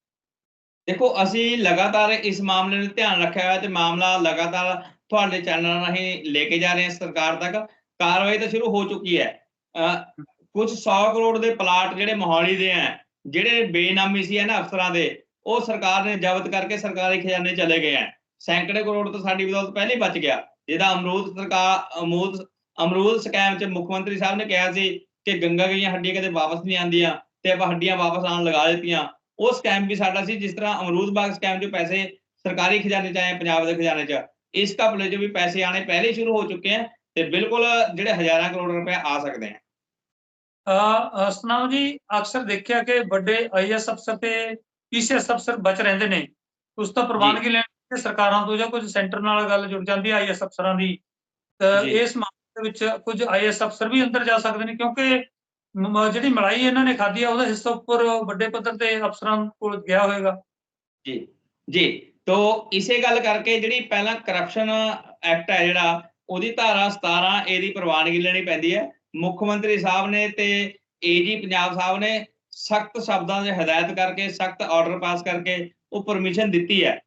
ਦੇਖੋ ਅਸੀਂ ਲਗਾਤਾਰ ਇਸ ਮਾਮਲੇ ਨੂੰ ਧਿਆਨ ਰੱਖਿਆ ਹੋਇਆ ਤੇ ਮਾਮਲਾ ਲਗਾਤਾਰ ਤੁਹਾਡੇ ਚੈਨਲ ਰਾਹੀਂ ਲੈ ਕੇ ਜਾ ਰਹੇ ਹਾਂ ਸਰਕਾਰ ਤੱਕ। ਕਾਰਵਾਈ ਤਾਂ ਸ਼ੁਰੂ ਹੋ ਚੁੱਕੀ ਹੈ। ਅਹ ਕੁਝ 100 ਕਰੋੜ ਦੇ ਪਲਾਟ ਜਿਹੜੇ ਮੋਹਾਲੀ ਦੇ ਆ ਜਿਹੜੇ ਬੇਨਾਮੀ ਸੀ ਇਹਨਾਂ ਅਫਸਰਾਂ ਦੇ, ਉਹ ਸਰਕਾਰ ਨੇ ਜ਼ਬਤ ਕਰਕੇ ਸਰਕਾਰੀ ਖਜ਼ਾਨੇ ਚਲੇ ਗਏ ਆ ਸੈਂਕੜੇ ਕਰੋੜ ਤਾਂ ਸਾਡੀ ਬਦੌਲਤ ਪਹਿਲੇ ਬਚ ਗਿਆ। ਜਿਹਦਾ ਅਮਰੂਦ ਸਰਕਾਰ ਅਮਰੂਦ ਅਮਰੂਦ ਸਕੈਮ 'ਚ ਮੁੱਖ ਮੰਤਰੀ ਸਾਹਿਬ ਨੇ ਕਿਹਾ ਸੀ ਕਿ ਗੰਗਾ ਗਈਆਂ ਹੱਡੀਆਂ ਕਦੇ ਵਾਪਸ ਨਹੀਂ ਆਉਂਦੀਆਂ ਤੇ ਆਪਾਂ ਹੱਡੀਆਂ ਵਾਪਸ ਆਉਣ ਲਗਾ ਦਿੱਤੀਆਂ। ਉਹ ਸਕੈਮ ਵੀ ਸਾਡਾ ਸੀ, ਜਿਸ ਤਰ੍ਹਾਂ ਅਮਰੂਦ ਬਾਗ ਸਕੈਮ 'ਚ ਪੈਸੇ ਸਰਕਾਰੀ ਖਜ਼ਾਨੇ 'ਚ ਆਏ, ਪੰਜਾਬ ਦੇ ਖਜ਼ਾਨੇ 'ਚ। ਇਸ ਘਪਲੇ 'ਚ ਵੀ ਪੈਸੇ ਆਣੇ ਪਹਿਲੇ ਸ਼ੁਰੂ ਹੋ ਚੁੱਕੇ ਆ ਤੇ ਬਿਲਕੁਲ ਜਿਹੜੇ ਹਜ਼ਾਰਾਂ ਕਰੋੜ ਰੁਪਏ ਆ ਸਕਦੇ ਆ। ਅ ਸਤਨਾਮ ਜੀ ਅਕਸਰ ਦੇਖਿਆ ਕਿ ਵੱਡੇ ਆਈਐਸ ਅਫਸਰ ਤੇ ਪੀਸੀਐਸ ਅਫਸਰ ਬਚ ਰਹਿੰਦੇ ਨੇ। ਉਸ ਤੋਂ ਪ੍ਰਵਾਨਗੀ ਲੈਣ ਤੇ ਸਰਕਾਰਾਂ ਤੋਂ ਜਾਂ ਕੁਝ ਸੈਂਟਰ ਨਾਲ ਗੱਲ ਜੁੜ ਜਾਂਦੀ ਹੈ ਆਈਐਸ ਅਫਸਰਾਂ ਦੀ। ਇਸ ਮਾਮਲੇ ਦੇ ਵਿੱਚ ਕੁਝ ਆਈਐਸ ਅਫਸਰ ਵੀ ਅੰਦਰ ਜਾ ਸਕਦੇ ਨੇ ਕਿਉਂਕਿ ਜਿਹੜੀ ਮਲਾਈ ਇਹਨਾਂ ਨੇ ਖਾਧੀ ਆ ਉਹਦਾ ਹਿੱਸਾ ਉੱਪਰ ਵੱਡੇ ਪੱਧਰ ਤੇ ਅਫਸਰਾਂ ਕੋਲ ਗਿਆ ਹੋਵੇਗਾ ਜੀ। ਜੀ। ਤੋ ਇਸੇ ਗੱਲ ਕਰਕੇ ਜਿਹੜੀ ਪਹਿਲਾਂ ਕਰਪਸ਼ਨ ਐਕਟ ਹੈ ਜਿਹੜਾ ਉਹਦੀ ਧਾਰਾ 17 ਏ ਦੀ ਪ੍ਰਵਾਨਗੀ ਲੈਣੀ ਪੈਂਦੀ ਹੈ। ਮੁੱਖ ਮੰਤਰੀ ਸਾਹਿਬ ਨੇ ਤੇ ਏਜੀ ਪੰਜਾਬ ਸਾਹਿਬ ਨੇ ਸਖਤ ਸ਼ਬਦਾਂ 'ਚ ਹਦਾਇਤ ਕਰਕੇ, ਸਖਤ ਆਰਡਰ ਪਾਸ ਕਰਕੇ ਉਹ ਪਰਮਿਸ਼ਨ ਦਿੱਤੀ ਹੈ।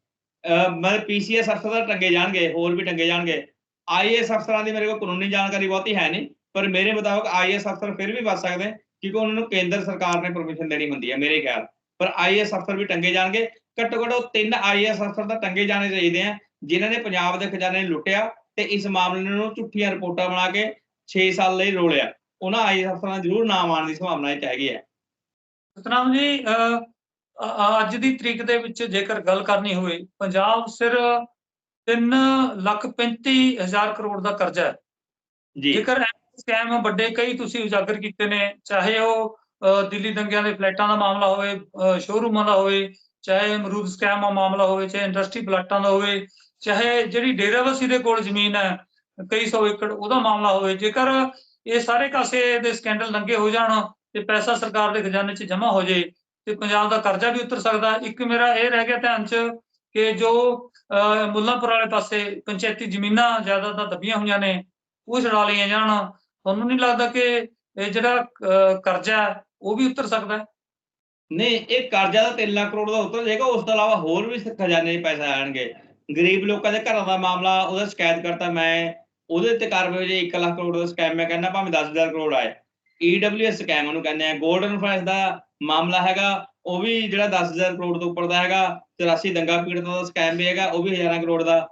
ਅਹ ਪੀਸੀਐਸ ਅਫਸਰ ਤਾਂ ਟੰਗੇ ਜਾਣਗੇ, ਹੋਰ ਵੀ ਟੰਗੇ ਜਾਣਗੇ। ਆਈਏਐਸ ਅਫਸਰਾਂ ਦੀ ਮੇਰੇ ਕੋਲ ਕਾਨੂੰਨੀ ਜਾਣਕਾਰੀ ਬਹੁਤੀ ਹੈ ਨਹੀਂ, ਪਰ ਮੇਰੇ ਮੁਤਾਬਕ ਆਈਏਐਸ ਅਫਸਰ ਫਿਰ ਵੀ ਵੱਧ ਸਕਦੇ, ਕਿਉਂਕਿ ਉਹਨਾਂ ਨੂੰ ਕੇਂਦਰ ਸਰਕਾਰ ਨੇ ਪਰਮਿਸ਼ਨ ਦੇਣੀ ਹੁੰਦੀ ਹੈ, ਮੇਰੇ ਖਿਆਲ। ਪਰ ਆਈਏਐਸ ਅਫਸਰ ਵੀ ਟੰਗੇ ਜਾਣਗੇ। ਘੱਟੋ ਘੱਟ ਉਹ ਤਿੰਨ ਆਈਏਐਸ ਅਫਸਰ ਤਾਂ ਟੰਗੇ ਜਾਣੇ ਚਾਹੀਦੇ ਆ, ਜਿਨ੍ਹਾਂ ਨੇ ਪੰਜਾਬ ਦੇ ਖਜ਼ਾਨੇ ਨੂੰ ਲੁੱਟਿਆ ਤੇ ਇਸ ਮਾਮਲੇ ਨੂੰ ਝੂਠੀਆਂ ਰਿਪੋਰਟਾਂ ਬਣਾ ਕੇ 6 ਸਾਲ ਲਈ ਰੋਲਿਆ। ਉਹਨਾਂ ਆਈਏਐਸ ਅਫਸਰਾਂ ਜ਼ਰੂਰ ਨਾਮ ਆਉਣ ਦੀ ਸੰਭਾਵਨਾ ਇਹ ਹੈਗੀ ਹੈ। ਸਤਨਾਮ ਜੀ ਅੱਜ ਦੀ ਤਰੀਕ ਦੇ ਵਿੱਚ ਜੇਕਰ ਗੱਲ ਕਰਨੀ ਹੋਵੇ ਪੰਜਾਬ ਸਿਰ 3 ਲੱਖ 35 ਹਜ਼ਾਰ ਕਰੋੜ ਦਾ ਕਰਜ਼ਾ ਹੈ। ਜੀ। ਜੇਕਰ ਸਕੈਮ ਵੱਡੇ ਕਈ ਤੁਸੀਂ ਉਜਾਗਰ ਕੀਤੇ ਨੇ ਚਾਹੇ ਉਹ ਦਿੱਲੀ ਦੰਗਿਆਂ ਦੇ ਫਲੈਟਾਂ ਦਾ ਮਾਮਲਾ ਹੋਵੇ ਸ਼ੋਰੂਮਾਂ ਦਾ ਹੋਵੇ ਚਾਹੇ ਅਮਰੂਦ ਸਕੈਮ ਦਾ ਮਾਮਲਾ ਹੋਵੇ ਚਾਹੇ ਇੰਡਸਟਰੀ ਪਲਾਟਾਂ ਦਾ ਹੋਵੇ ਚਾਹੇ ਜਿਹੜੀ ਡੇਰਾਬੱਸੀ ਦੇ ਕੋਲ ਜ਼ਮੀਨ ਹੈ, ਕਈ ਸੌ ਏਕੜ, ਉਹਦਾ ਮਾਮਲਾ ਹੋਵੇ, ਜੇਕਰ ਇਹ ਸਾਰੇ ਕਾਸੇ ਦੇ ਸਕੈਂਡਲ ਲੰਗੇ ਹੋ ਜਾਣ ਤੇ ਪੈਸਾ ਸਰਕਾਰ ਦੇ ਖਜ਼ਾਨੇ 'ਚ ਜਮ੍ਹਾਂ ਹੋ ਜੇ ਤੇ ਪੰਜਾਬ ਦਾ ਕਰਜ਼ਾ ਵੀ ਉਤਰ ਸਕਦਾ। ਇੱਕ ਮੇਰਾ ਇਹ ਰਹਿ ਗਿਆ ਧਿਆਨ 'ਚ ਕਿ ਜੋ ਮੁੱਲਾਂਪੁਰ ਵਾਲੇ ਪਾਸੇ ਪੰਚਾਇਤੀ ਜ਼ਮੀਨਾਂ ਜ਼ਿਆਦਾ ਤਾਂ ਦੱਬੀਆਂ ਹੋਈਆਂ ਨੇ, ਉਹ ਛਡਾ ਲਈਆਂ ਜਾਣ। ਤੁਹਾਨੂੰ ਨਹੀਂ ਲੱਗਦਾ ਕਿ ਇਹ ਜਿਹੜਾ ਕਰਜ਼ਾ ਉਹ ਵੀ ਉਤਰ ਸਕਦਾ? ਨਹੀਂ, ਇਹ ਕਰਜ਼ਾ ਤਾਂ 3 ਲੱਖ ਕਰੋੜ ਦਾ ਉਤਰ ਜਾਏਗਾ, ਉਸ ਤੋਂ ਇਲਾਵਾ ਹੋਰ ਵੀ ਖਜ਼ਾਨੇ 'ਚ ਪੈਸਾ ਆਣਗੇ। ਗਰੀਬ ਲੋਕਾਂ ਦੇ ਘਰਾਂ ਦਾ ਮਾਮਲਾ ਉਹਦਾ ਸ਼ਿਕਾਇਤ ਕਰਤਾ ਮੈਂ ਉਹਦੇ ਉੱਤੇ ਕਾਰਵਾਈ ਜੇ 1 ਲੱਖ ਕਰੋੜ ਦਾ ਸਕੈਮ ਮੈਂ ਕਹਿੰਦਾ ਭਾਵੇਂ 10000 ਕਰੋੜ ਆਏ। ਈਡਬਲਯੂਐਸ ਸਕੈਮ ਉਹਨੂੰ ਕਹਿੰਦੇ ਆ। ਗੋਲਡਨ ਫਾਈਨੈਂਸ ਦਾ ਮਾਮਲਾ ਹੈਗਾ ਉਹ ਵੀ ਜਿਹੜਾ 10000 ਕਰੋੜ ਤੋਂ ਉੱਪਰ ਦਾ ਹੈਗਾ 84 ਦੰਗਾ ਪੀੜਤਾਂ ਦਾ ਸਕੈਮ ਵੀ ਹੈਗਾ ਉਹ ਵੀ ਹਜ਼ਾਰਾਂ ਕਰੋੜ ਦਾ।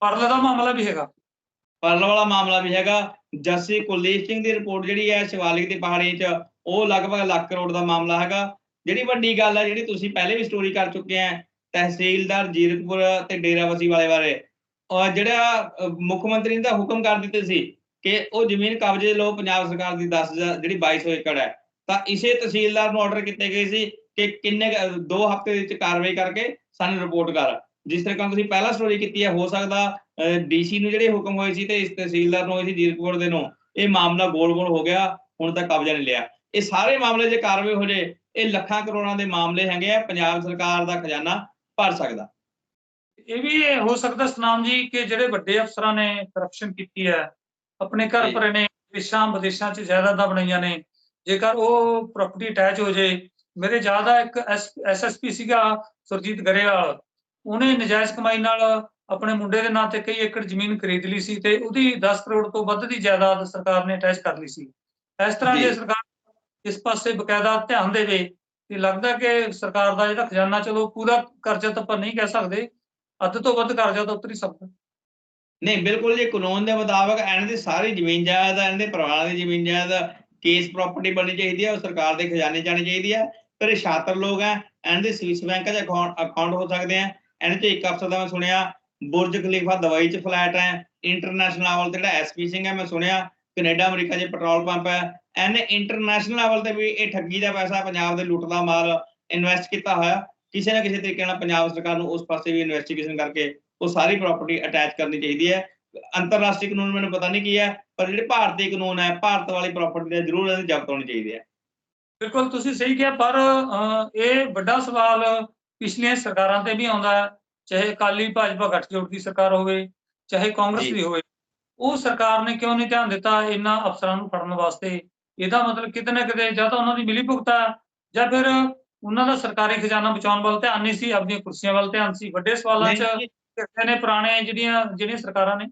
ਪਰਲੇ ਦਾ ਮਾਮਲਾ ਵੀ ਹੈਗਾ। ਪਰਲ ਵਾਲਾ ਮਾਮਲਾ ਵੀ ਹੈਗਾ। ਜੱਸੀ ਕੁਲਦੀਪ ਸਿੰਘ ਦੀ ਰਿਪੋਰਟ ਜਿਹੜੀ ਹੈ ਸ਼ਿਵਾਲਿਕ ਦੀ ਪਹਾੜੀ 'ਚ ਉਹ ਲਗਭਗ ਲੱਖ ਕਰੋੜ ਦਾ ਮਾਮਲਾ ਹੈਗਾ। ਜਿਹੜੀ ਵੱਡੀ ਗੱਲ ਹੈ ਜਿਹੜੀ ਤੁਸੀਂ ਪਹਿਲੇ ਵੀ ਸਟੋਰੀ ਕਰ ਚੁੱਕੇ ਆ ਤਹਿਸੀਲਦਾਰ ਜੀਰਕਪੁਰ ਤੇ ਡੇਰਾਬੱਸੀ ਵਾਲੇ ਬਾਰੇ। ਜਿਹੜਾ ਮੁੱਖ ਮੰਤਰੀ ਨੇ ਤਾਂ ਹੁਕਮ ਕਰ ਦਿੱਤੇ ਸੀ ਕਿ ਉਹ ਜ਼ਮੀਨ ਕਬਜ਼ੇ ਲਓ ਪੰਜਾਬ ਸਰਕਾਰ ਦੀ 10000 ਜਿਹੜੀ 2200 ਏਕੜ ਹੈ। ਤਾਂ ਇਸੇ ਤਹਿਸੀਲਦਾਰ ਨੂੰ ਆਰਡਰ ਕੀਤੇ ਗਏ ਸੀ ਕਿ ਕਿੰਨੇ ਦੋ ਹਫ਼ਤੇ ਦੇ ਵਿੱਚ ਕਾਰਵਾਈ ਕਰਕੇ ਸਾਨੂੰ ਰਿਪੋਰਟ ਕਰ। ਜਿਸ ਤਰ੍ਹਾਂ ਤੁਸੀਂ ਪਹਿਲਾਂ ਸਟੋਰੀ ਕੀਤੀ ਹੈ, ਹੋ ਸਕਦਾ ਡੀਸੀ ਨੂੰ ਜਿਹੜੇ ਹੁਕਮ ਹੋਏ ਸੀ ਤੇ ਇਸ ਤਹਿਸੀਲਦਾਰ ਨੂੰ ਹੋਏ ਸੀ ਜੀਰਕਪੁਰ ਦੇ ਨੂੰ। ਇਹ ਮਾਮਲਾ ਗੋਲ-ਗੋਲ ਹੋ ਗਿਆ, ਹੁਣ ਤੱਕ ਕਬਜ਼ਾ ਨਹੀਂ ਲਿਆ। ਇਹ ਸਾਰੇ ਮਾਮਲੇ ਜੇ ਕਾਰਵਾਈ ਹੋ ਜੇ, ਇਹ ਲੱਖਾਂ ਕਰੋੜਾਂ ਦੇ ਮਾਮਲੇ ਹੈਗੇ ਆ, ਪੰਜਾਬ ਸਰਕਾਰ ਦਾ ਖਜ਼ਾਨਾ। ਭਰ ਸਕਦਾ ਇਹ ਵੀ ਹੋ ਸਕਦਾ ਸਤਨਾਮ ਜੀ ਕਿ ਜਿਹੜੇ ਵੱਡੇ ਅਫਸਰਾਂ ਨੇ ਕਰਪਸ਼ਨ ਕੀਤੀ ਹੈ ਆਪਣੇ ਘਰ। ਭਰੇ ਨੇ ਵਿਦੇਸ਼ਾਂ ਵਿਦੇਸ਼ਾਂ 'ਚ ਜਾਇਦਾਦਾਂ ਬਣਾਈਆਂ ਨੇ ਜੇਕਰ ਉਹ ਪ੍ਰਾਪਰਟੀ ਅਟੈਚ ਹੋ ਜੇ ਮੇਰੇ ਆ ਇੱਕ ਐਸਐਸਪੀ ਸੀਗਾ ਸੁਰਜੀਤ ਗਰੇਵਾਲ ਉਹਨੇ ਨਜਾਇਜ਼ ਕਮਾਈ ਨਾਲ ਆਪਣੇ ਮੁੰਡੇ ਦੇ ਨਾਂ ਤੇ ਕਈ ਏਕੜ ਜ਼ਮੀਨ ਖਰੀਦ ਲਈ ਸੀ ਤੇ ਉਹਦੀ 10 ਕਰੋੜ ਤੋਂ ਵੱਧ ਦੀ ਜਾਇਦਾਦ ਸਰਕਾਰ ਨੇ ਅਟੈਚ ਕਰ ਲਈ ਸੀ ਇਸ ਤਰ੍ਹਾਂ। ਜੇ ਸਰਕਾਰ ਇਸ ਪਾਸੇ ਬਕਾਇਦਾ ਧਿਆਨ ਦੇਵੇ ਤੇ ਲੱਗਦਾ ਕਿ ਸਰਕਾਰ ਦਾ ਜਿਹੜਾ ਖਜ਼ਾਨਾ, ਚਲੋ ਪੂਰਾ ਕਰਜ਼ਾ ਤਾਂ ਆਪਾਂ ਨਹੀਂ ਕਹਿ ਸਕਦੇ, ਅੱਧ ਤੋਂ ਵੱਧ ਕਰਜ਼ਾ ਤਾਂ ਉਤਰ ਹੀ ਸਕਦਾ ਨਹੀਂ, ਬਿਲਕੁਲ ਜੀ, ਕਾਨੂੰਨ ਦੇ ਮੁਤਾਬਕ ਇਹਨਾਂ ਦੀ ਸਾਰੀ ਜ਼ਮੀਨ ਜਾਇਦਾਦ ਇਹਨਾਂ ਦੇ ਪਰਿਵਾਰਾਂ ਦੀ ਜ਼ਮੀਨ ਜਾਇਦਾਦ ਕੇਸ ਪ੍ਰਾਪਰਟੀ ਬਣਨੀ ਚਾਹੀਦੀ ਹੈ ਉਹ ਸਰਕਾਰ ਦੇ ਖਜ਼ਾਨੇ ਜਾਣੀ ਚਾਹੀਦੀ ਹੈ ਪਰ ਇਹ ਛਾਤਰ ਲੋਕ ਹੈ ਇਹਨਾਂ ਦੇ ਸਵਿਸ ਬੈਂਕ 'ਚ ਅਕਾਊਂਟ ਹੋ ਸਕਦੇ ਆ, ਇਹਨਾਂ 'ਚ ਇੱਕ ਅਫਸਰ ਦਾ ਮੈਂ ਸੁਣਿਆ, ਬੁਰਜ ਖਲੀਫਾ ਦਵਾਈ 'ਚ ਫਲੈਟ ਹੈ ਇੰਟਰਨੈਸ਼ਨਲ ਲੈਵਲ ਤੇ ਜਿਹੜਾ ਐਸਪੀ ਸਿੰਘ ਹੈ ਮੈਂ ਸੁਣਿਆ, ਕੈਨੇਡਾ, ਅਮਰੀਕਾ 'ਚ ਪੈਟਰੋਲ ਪੰਪ ਹੈ ਇਹਨੇ ਇੰਟਰਨੈਸ਼ਨਲ ਲੈਵਲ ਤੇ ਵੀ ਇਹ ਠੱਗੀ ਦਾ ਪੈਸਾ ਪੰਜਾਬ ਦੇ ਲੁੱਟ ਦਾ ਮਾਲ ਇਨਵੈਸਟ ਕੀਤਾ ਹੋਇਆ। ਕਿਸੇ ਨਾ ਕਿਸੇ ਤਰੀਕੇ ਨਾਲ ਪੰਜਾਬ ਸਰਕਾਰ ਨੂੰ ਉਸ ਪਾਸੇ ਵੀ ਇਨਵੈਸਟੀਗੇਸ਼ਨ ਕਰਕੇ ਉਹ ਸਾਰੀ ਪ੍ਰਾਪਰਟੀ ਅਟੈਚ ਕਰਨੀ ਚਾਹੀਦੀ ਹੈ। ਅੰਤਰਰਾਸ਼ਟਰੀ ਕਾਨੂੰਨ ਮੈਨੂੰ ਪਤਾ ਨਹੀਂ ਕੀ ਹੈ ਪਰ ਜਿਹੜੇ ਭਾਰਤੀ ਕਾਨੂੰਨ ਹੈ ਭਾਰਤ ਵਾਲੀ ਪ੍ਰਾਪਰਟੀ ਦਾ ਜ਼ਰੂਰ ਇਹਨਾਂ ਜ਼ਬਤ ਹੋਣੀ ਚਾਹੀਦੀ ਹੈ। ਬਿਲਕੁਲ ਤੁਸੀਂ ਸਹੀ ਕਿਹਾ ਪਰ ਇਹ ਵੱਡਾ ਸਵਾਲ ਪਿਛਲੀਆਂ ਸਰਕਾਰਾਂ ਤੇ ਵੀ ਆਉਂਦਾ ਹੈ। ਚਾਹੇ ਅਕਾਲੀ ਭਾਜਪਾ ਗੱਠਜੋੜ ਦੀ ਸਰਕਾਰ ਹੋਵੇ ਚਾਹੇ ਕਾਂਗਰਸ। ਦੀ ਹੋਵੇ। ਉਹ ਸਰਕਾਰ ਨੇ ਕਿਉਂ ਨਹੀਂ ਧਿਆਨ ਦਿੱਤਾ ਇਹਨਾਂ ਅਫਸਰਾਂ ਨੂੰ ਫੜਨ ਵਾਸਤੇ? ਇਹਦਾ ਮਤਲਬ ਕਿਤੇ ਨਾ ਕਿਤੇ ਜਾਂ ਤਾਂ ਉਹਨਾਂ ਦੀ ਮਿਲੀ ਭੁਗਤਾ ਜਾਂ ਫਿਰ ਉਹਨਾਂ ਦਾ ਸਰਕਾਰੀ ਖਜ਼ਾਨਾ ਬਚਾਉਣ ਵੱਲ ਧਿਆਨ ਨਹੀਂ ਸੀ ਆਪਣੀਆਂ ਕੁਰਸੀਆਂ ਵੱਲ ਧਿਆਨ ਸੀ। ਵੱਡੇ ਸਵਾਲਾਂ 'ਚ ਕਿਤੇ ਨੇ ਪੁਰਾਣੇ ਜਿਹੜੀਆਂ ਜਿਹੜੀਆਂ ਸਰਕਾਰਾਂ ਨੇ?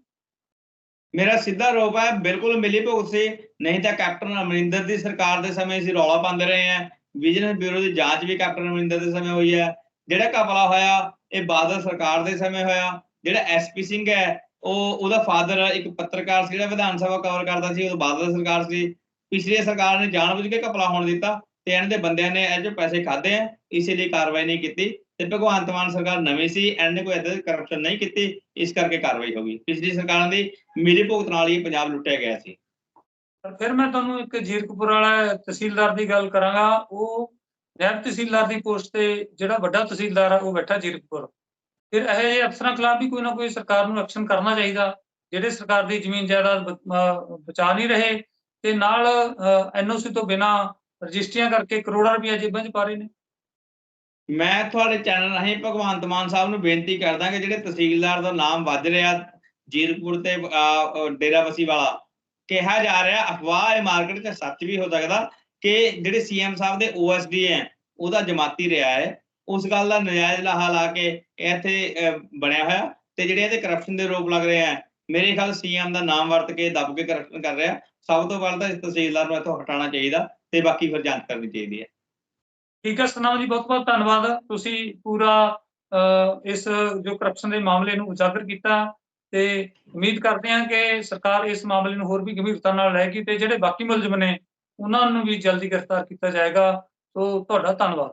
ਮੇਰਾ ਸਿੱਧਾ ਰੋਪ ਹੈ ਬਿਲਕੁਲ ਮਿਲੀ ਭੁਗਤ ਸੀ। ਨਹੀਂ ਤਾਂ ਕੈਪਟਨ ਅਮਰਿੰਦਰ ਦੀ ਸਰਕਾਰ ਦੇ ਸਮੇਂ ਅਸੀਂ ਰੌਲਾ ਪਾਉਂਦੇ ਰਹੇ ਹਾਂ। ਵਿਜੀਲੈਂਸ ਬਿਊਰੋ ਦੀ ਜਾਂਚ ਵੀ ਕੈਪਟਨ ਅਮਰਿੰਦਰ ਦੇ ਸਮੇਂ ਹੋਈ ਹੈ। ਜਿਹੜਾ ਘਪਲਾ ਹੋਇਆ ਇਹ ਬਾਦਲ ਸਰਕਾਰ ਦੇ ਸਮੇਂ ਹੋਇਆ। ਜਿਹੜਾ ਐਸਪੀ ਸਿੰਘ ਹੈ ਉਹ ਉਹਦਾ ਫਾਦਰ ਇੱਕ ਪੱਤਰਕਾਰ ਸੀ ਜਿਹੜਾ ਵਿਧਾਨ ਸਭਾ ਕਵਰ ਕਰਦਾ ਸੀ ਉਹ ਬਾਦਲ ਸਰਕਾਰ ਸੀ। ਪਿਛਲੀ ਸਰਕਾਰ ਨੇ ਜਾਣਬੁੱਝ ਕੇ ਘਪਲਾ ਹੋਣ ਦਿੱਤਾ ਤੇ ਇਹਨਾਂ ਦੇ ਬੰਦਿਆਂ ਨੇ ਇਹ ਜੋ ਪੈਸੇ ਖਾਦੇ ਆ, ਇਸੇ ਲਈ ਕਾਰਵਾਈ ਨਹੀਂ ਕੀਤੀ ਤੇ ਭਗਵੰਤ ਮਾਨ ਸਰਕਾਰ ਨਵੀਂ ਸੀ, ਇਹਨੇ ਕੋਈ ਏਦਾਂ ਦੀ ਕਰਪਸ਼ਨ ਨਹੀਂ ਕੀਤੀ, ਇਸ ਕਰਕੇ ਕਾਰਵਾਈ ਹੋ ਗਈ। ਪਿਛਲੀ ਸਰਕਾਰਾਂ ਦੀ ਮਿਲੀ ਭੁਗਤ ਨਾਲ ਹੀ ਪੰਜਾਬ ਲੁੱਟਿਆ ਗਿਆ ਸੀ। ਫਿਰ ਮੈਂ ਤੁਹਾਨੂੰ ਇੱਕ ਜੀਰਕਪੁਰ ਵਾਲਾ ਤਹਿਸੀਲਦਾਰ ਦੀ ਗੱਲ ਕਰਾਂਗਾ, ਉਹ ਨਾਇਬ ਤਹਿਸੀਲਦਾਰ ਦੀ ਪੋਸਟ ਤੇ ਜਿਹੜਾ ਵੱਡਾ ਤਹਿਸੀਲਦਾਰ ਆ, ਉਹ ਬੈਠਾ ਜੀਰਕਪੁਰ ਫਿਰ ਇਹੋ ਜਿਹੇ ਅਫਸਰਾਂ ਖਿਲਾਫ ਵੀ ਕੋਈ ਨਾ ਕੋਈ ਸਰਕਾਰ ਨੂੰ ਐਕਸ਼ਨ ਕਰਨਾ ਚਾਹੀਦਾ, ਜਿਹੜੇ ਸਰਕਾਰ ਦੀ ਜ਼ਮੀਨ ਜਾਇਦਾਦ ਬ- ਬਚਾ ਨਹੀਂ ਰਹੇ ਤੇ ਨਾਲ ਐਨਓਸੀ ਤੋਂ ਬਿਨਾ ਰਜਿਸਟਰੀਆਂ ਕਰਕੇ ਕਰੋੜਾਂ ਰੁਪਏ ਜੇਬਾਂ 'ਚ ਪਾ ਰਹੇ ਨੇ। ਮੈਂ ਤੁਹਾਡੇ ਚੈਨਲ ਰਾਹੀਂ ਭਗਵੰਤ ਮਾਨ ਸਾਹਿਬ ਨੂੰ ਬੇਨਤੀ ਕਰਦਾ ਕਿ ਜਿਹੜੇ ਤਹਿਸੀਲਦਾਰ ਦਾ ਨਾਮ ਵੱਜ ਰਿਹਾ ਜੀਰਕਪੁਰ ਤੇ ਅਹ, ਵਾਲਾ ਕਿਹਾ ਜਾ ਰਿਹਾ ਅਫਵਾਹ ਹੈ ਮਾਰਕੀਟ 'ਚ ਸੱਚ ਵੀ ਹੋ ਸਕਦਾ ਕਿ ਜਿਹੜੇ ਸੀਐਮ ਸਾਹਿਬ ਦੇ ਓਐਸਡੀ ਹੈ ਉਹਦਾ ਜਮਾਤੀ ਰਿਹਾ ਹੈ। ਉਸ ਗੱਲ ਦਾ ਨਜਾਇਜ਼ ਲਾਹਾ ਲਾ ਕੇ ਇੱਥੇ ਬਣਿਆ ਹੋਇਆ ਤੇ ਜਿਹੜੇ ਇਹਦੇ ਕਰਪਸ਼ਨ ਦੇ ਰੋਪ ਲੱਗ ਰਹੇ ਆ ਮੇਰੇ ਖਿਆਲ ਸੀਐਮ ਦਾ ਨਾਮ ਵਰਤ ਕੇ ਦੱਬ ਕੇ ਕਰਪਸ਼ਨ ਕਰ ਰਿਹਾ। ਸਭ ਤੋਂ ਪਹਿਲਾਂ ਤਾਂ ਇਸ ਤਹਿਸੀਲਦਾਰ ਨੂੰ ਇੱਥੋਂ ਹਟਾਉਣਾ ਚਾਹੀਦਾ ਤੇ ਬਾਕੀ ਫਿਰ ਜਾਂਚ ਕਰਨੀ ਚਾਹੀਦੀ ਹੈ। ਠੀਕ ਹੈ ਸਤਨਾਮ ਜੀ, ਬਹੁਤ ਬਹੁਤ ਧੰਨਵਾਦ। ਤੁਸੀਂ ਪੂਰਾ ਇਸ ਜੋ ਕਰਪਸ਼ਨ ਦੇ ਮਾਮਲੇ ਨੂੰ ਉਜਾਗਰ ਕੀਤਾ ਤੇ ਉਮੀਦ ਕਰਦੇ ਹਾਂ ਕਿ ਸਰਕਾਰ ਇਸ ਮਾਮਲੇ ਨੂੰ ਹੋਰ ਵੀ ਗੰਭੀਰਤਾ ਨਾਲ ਲਏਗੀ ਤੇ ਜਿਹੜੇ ਬਾਕੀ ਮੁਲਜ਼ਮ ਨੇ, ਉਹਨਾਂ ਨੂੰ ਵੀ ਜਲਦੀ ਗ੍ਰਿਫਤਾਰ ਕੀਤਾ ਜਾਏਗਾ। ਸੋ ਤੁਹਾਡਾ ਧੰਨਵਾਦ।